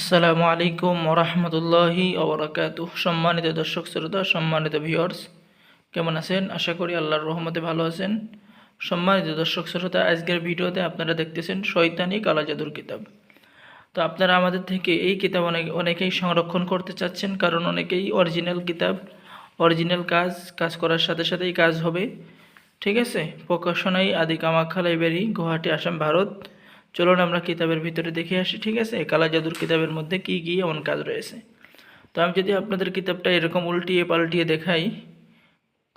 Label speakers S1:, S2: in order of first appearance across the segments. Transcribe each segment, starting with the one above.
S1: আসসালামু আলাইকুম ওরহমতুল্লাহি ওবরাকাত সম্মানিত দর্শক শ্রোতা, সম্মানিত ভিউয়ার্স কেমন আছেন? আশা করি আল্লাহর রহমতে ভালো আছেন। সম্মানিত দর্শক শ্রোতা, আজকের ভিডিওতে আপনারা দেখতেছেন শয়তানি কালা জাদুর কিতাব। তো আপনারা আমাদের থেকে এই কিতাব অনেক, অনেকেই সংরক্ষণ করতে চাচ্ছেন, কারণ অনেকেই অরিজিনাল কিতাব অরিজিনাল কাজ কাজ করার সাথে সাথেই কাজ হবে। ঠিক আছে? প্রকাশনাই আদি কামাখ্যা লাইব্রেরি, গুয়াহাটি, আসাম, ভারত। চলুন আমরা কিতাবের ভিতরে দেখে আসি, ঠিক আছে? কালা জাদুর কিতাবের মধ্যে কি কি এমন কাজ রয়েছে। তো আমি যদি আপনাদের কিতাবটা এরকম উল্টিয়ে পাল্টিয়ে দেখাই,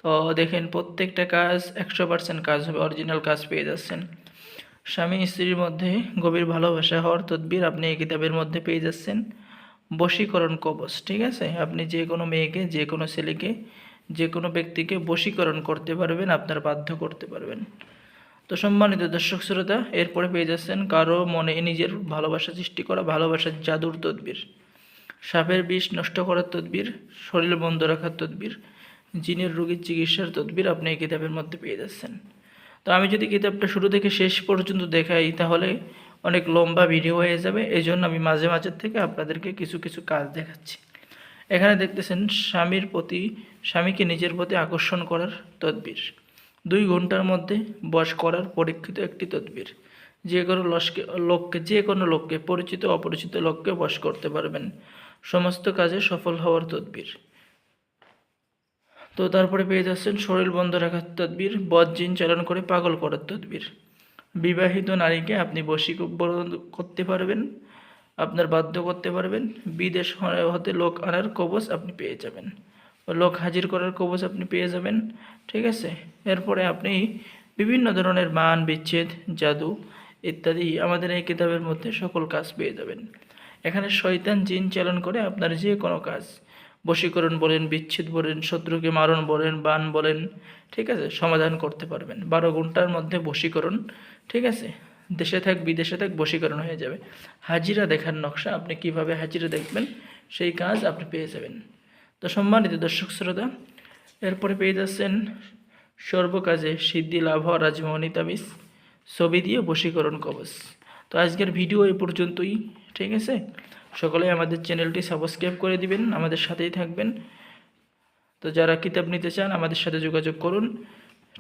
S1: তো দেখেন প্রত্যেকটা কাজ একশো পার্সেন্ট কাজ হবে অরিজিনাল কাজ পেয়ে যাচ্ছেন। স্বামী স্ত্রীর মধ্যে গভীর ভালোবাসা হওয়ার তদবির আপনি এই কিতাবের মধ্যে পেয়ে যাচ্ছেন। বশীকরণ কবচ, ঠিক আছে? আপনি যে কোনো মেয়েকে, যে কোনো ছেলেকে, যে কোনো ব্যক্তিকে বশীকরণ করতে পারবেন, আপনার বাধ্য করতে পারবেন। তো সম্মানিত দর্শক শ্রোতা, এরপরে পেয়ে যাচ্ছেন কারও মনে নিজের ভালোবাসা সৃষ্টি করা, ভালোবাসার জাদুর তদবির। সাপের বিষ নষ্ট করার তদবির, শরীর বন্ধ রাখার তদবির, জিনের রোগীর চিকিৎসার তদবির আপনি এই কিতাবের মধ্যে পেয়ে যাচ্ছেন। তো আমি যদি কিতাবটা শুরু থেকে শেষ পর্যন্ত দেখাই, তাহলে অনেক লম্বা ভিডিও হয়ে যাবে। এই জন্য আমি মাঝে মাঝে থেকে আপনাদেরকে কিছু কিছু কাজ দেখাচ্ছি। এখানে দেখতেছেন স্বামীর প্রতি, স্বামীকে নিজের প্রতি আকর্ষণ করার তদবির। দুই ঘণ্টার মধ্যে বশ করার পরীক্ষিত একটি তদবির। যে কোনো লসকে, লোককে, যে কোনো লোককে, পরিচিত অপরিচিত লোককে বশ করতে পারবেন। সমস্ত কাজে সফল হওয়ার তদবির। তো তারপরে পেয়ে যাচ্ছেন শরীর বন্ধ রাখার তদবির, বদ জিন চালন করে পাগল করার তদবির। বিবাহিত নারীকে আপনি বশীকরণ করতে পারবেন, আপনার বাধ্য করতে পারবেন, বিদেশ হতে লোক আনার কবচ আপনি পেয়ে যাবেন। লোক হাজির করার কবচ আপনি পেয়ে যাবেন, ঠিক আছে? এরপরে আপনি বিভিন্ন ধরনের মান, বিচ্ছেদ, জাদু ইত্যাদি আমাদের এই কিতাবের মধ্যে সকল কাজ পেয়ে যাবেন। এখানে শয়তান, জিন চালন করে আপনার যে কোনো কাজ, বশীকরণ বলেন, বিচ্ছেদ বলেন, শত্রুকে মারণ বলেন, বান বলেন, ঠিক আছে? সমাধান করতে পারবেন। বারো ঘণ্টার মধ্যে বশীকরণ, ঠিক আছে? দেশে থাক, বিদেশে থাক, বশীকরণ হয়ে যাবে। হাজিরা দেখার নকশা আপনি কীভাবে হাজিরা দেখবেন, সেই কাজ আপনি পেয়ে যাবেন। তো সম্মানিত দর্শক শ্রোতা, এরপরে পেয়ে যাচ্ছেন সর্বকাজে সিদ্ধি লাভ হওয়া রাজমোহনী তাবিজ, ছবি দিয়ে বশীকরণ কবচ। তো আজকের ভিডিও এই পর্যন্তই, ঠিক আছে? সকলে আমাদের চ্যানেলটি সাবস্ক্রাইব করে দিবেন, আমাদের সাথেই থাকবেন। তো যারা কিতাব নিতে চান, আমাদের সাথে যোগাযোগ করুন,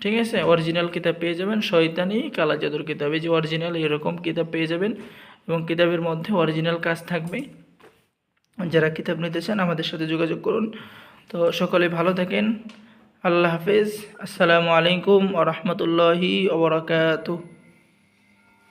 S1: ঠিক আছে? অরিজিনাল কিতাব পেয়ে যাবেন, শয়তানি কালা জাদুর কিতাব। এই যে অরিজিনাল, এরকম কিতাব পেয়ে যাবেন এবং কিতাবের মধ্যে অরিজিনাল কাজ থাকবে। যারা কিতাব নিতে চান, আমাদের সাথে যোগাযোগ করুন। তো সকলে ভালো থাকেন। আল্লাহ হাফিজ। আসসালামু আলাইকুম আ রহমতুল্লাহি